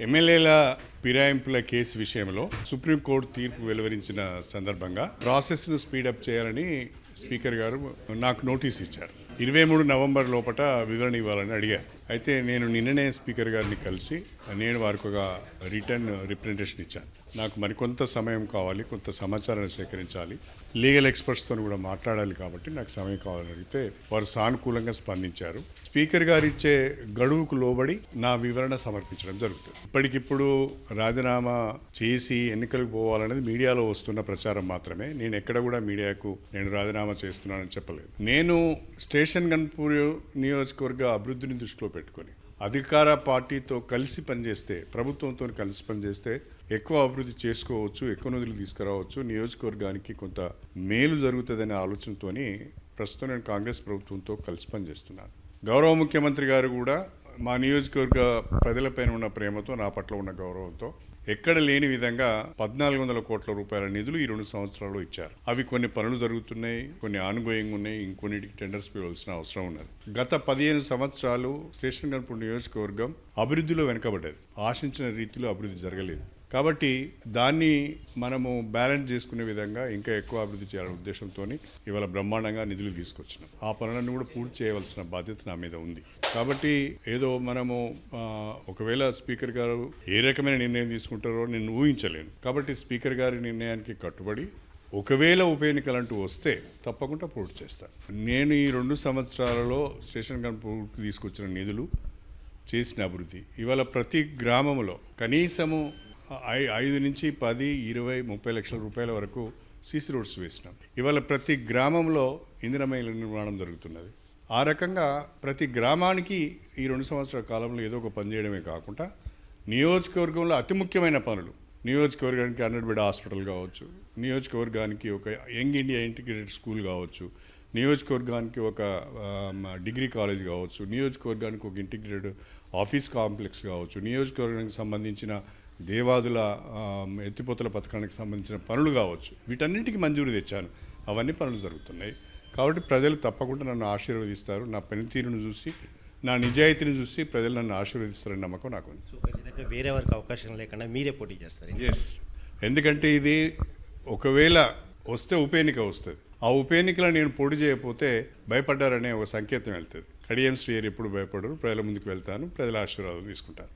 ఎమ్మెల్యేల ఫిరాయింపుల కేసు విషయంలో సుప్రీంకోర్టు తీర్పు వెలువరించిన సందర్భంగా ప్రాసెస్ను స్పీడప్ చేయాలని స్పీకర్ గారు నాకు నోటీస్ ఇచ్చారు. ఇరవై మూడు నవంబర్ లోపల వివరణ ఇవ్వాలని అడిగారు. అయితే నేను నిన్ననే స్పీకర్ గారిని కలిసి నేను వారికి ఒక రిటర్న్ రిప్రజెంటేషన్ ఇచ్చాను. నాకు మరికొంత సమయం కావాలి కొంత సమాచారాన్ని సేకరించాలి. లీగల్ ఎక్స్పర్ట్స్తో కూడా మాట్లాడాలి కాబట్టి నాకు సమయం కావాలని అడిగితే వారు సానుకూలంగా స్పందించారు. స్పీకర్ గారు ఇచ్చే గడువుకు లోబడి నా వివరణ సమర్పించడం జరుగుతుంది. ఇప్పటికిప్పుడు రాజీనామా చేసి ఎన్నికలకు పోవాలనేది మీడియాలో వస్తున్న ప్రచారం మాత్రమే. నేను ఎక్కడ కూడా మీడియాకు నేను రాజీనామా చేస్తున్నానని చెప్పలేదు. నేను స్టేషన్ గన్పూర్ నియోజకవర్గ అభివృద్ధిని దృష్టిలో పెట్టుకొని. అధికార పార్టీతో కలిసి పనిచేస్తే ప్రభుత్వంతో కలిసి పనిచేస్తే ఎక్కువ అభివృద్ధి చేసుకోవచ్చు ఎక్కువ నిధులు తీసుకురావచ్చు. నియోజకవర్గానికి కొంత మేలు జరుగుతుందనే ఆలోచనతోని ప్రస్తుతం నేను కాంగ్రెస్ ప్రభుత్వంతో కలిసి పనిచేస్తున్నాను. గౌరవ ముఖ్యమంత్రి గారు కూడా మా నియోజకవర్గ ప్రజలపైన ఉన్న ప్రేమతో నా పట్ల ఉన్న గౌరవంతో ఎక్కడ లేని విధంగా పద్నాలుగు వందల కోట్ల రూపాయల నిధులు ఈ రెండు సంవత్సరాలు ఇచ్చారు. అవి కొన్ని పనులు జరుగుతున్నాయి కొన్ని ఆన్గోయింగ్ ఉన్నాయి ఇంకొన్నిటికి టెండర్స్ పిలవాల్సిన అవసరం ఉన్నది. గత పదిహేను సంవత్సరాలు స్టేషన్ గన్పూర్ నియోజకవర్గం అభివృద్ధిలో వెనకబడ్డది. ఆశించిన రీతిలో అభివృద్ధి జరగలేదు. కాబట్టి దాన్ని మనము బ్యాలెన్స్ చేసుకునే విధంగా ఇంకా ఎక్కువ అభివృద్ధి చేయాలనే ఉద్దేశంతో ఇవాళ బ్రహ్మాండంగా నిధులు తీసుకొచ్చినాం. ఆ పనులను కూడా పూర్తి చేయవలసిన బాధ్యత నా మీద ఉంది. కాబట్టి ఏదో మనము ఒకవేళ స్పీకర్ గారు ఏ రకమైన నిర్ణయం తీసుకుంటారో నేను ఊహించలేను. కాబట్టి స్పీకర్ గారి నిర్ణయానికి కట్టుబడి ఒకవేళ ఉప ఎన్నికలు అంటూ వస్తే తప్పకుండా పూర్తి చేస్తాను. నేను ఈ రెండు సంవత్సరాలలో స్టేషన్ కంపూర్కి తీసుకొచ్చిన నిధులు చేసిన అభివృద్ధి. ఇవాళ ప్రతి గ్రామంలో కనీసము ఐ- ఐదు నుంచి పది ఇరవై ముప్పై లక్షల రూపాయల వరకు సీసీ రోడ్స్ వేసినాం. ఇవాళ ప్రతి గ్రామంలో ఇందిరమేల నిర్మాణం జరుగుతున్నది. ఆ రకంగా ప్రతి గ్రామానికి ఈ రెండు సంవత్సరాల కాలంలో ఏదో ఒక పని చేయడమే కాకుండా నియోజకవర్గంలో అతి ముఖ్యమైన పనులు నియోజకవర్గానికి హండ్రెడ్ బెడ్ హాస్పిటల్ కావచ్చు నియోజకవర్గానికి ఒక యంగ్ ఇండియా ఇంటిగ్రేటెడ్ స్కూల్ కావచ్చు నియోజకవర్గానికి ఒక డిగ్రీ కాలేజ్ కావచ్చు నియోజకవర్గానికి ఒక ఇంటిగ్రేటెడ్ ఆఫీస్ కాంప్లెక్స్ కావచ్చు నియోజకవర్గానికి సంబంధించిన దేవాదుల ఎత్తిపోతల పథకానికి సంబంధించిన పనులు కావచ్చు వీటన్నింటికి మంజూరు తెచ్చాను. అవన్నీ పనులు జరుగుతున్నాయి. కాబట్టి ప్రజలు తప్పకుండా నన్ను ఆశీర్వదిస్తారు. నా పనితీరును చూసి నా నిజాయితీని చూసి ప్రజలు నన్ను ఆశీర్వదిస్తారని నమ్మకం నాకు ఉంది. వేరే వారికి అవకాశం లేకుండా మీరే పోటీ చేస్తారు. ఎస్ ఎందుకంటే ఇది ఒకవేళ వస్తే ఉప ఎన్నిక వస్తుంది. ఆ ఉప ఎన్నికలో నేను పోటీ చేయకపోతే భయపడ్డారనే ఒక సంకేతం వెళ్తుంది. కడియం శ్రీయర్ ఎప్పుడు భయపడరు. ప్రజల ముందుకు వెళ్తాను. ప్రజల ఆశీర్వాదం తీసుకుంటాను.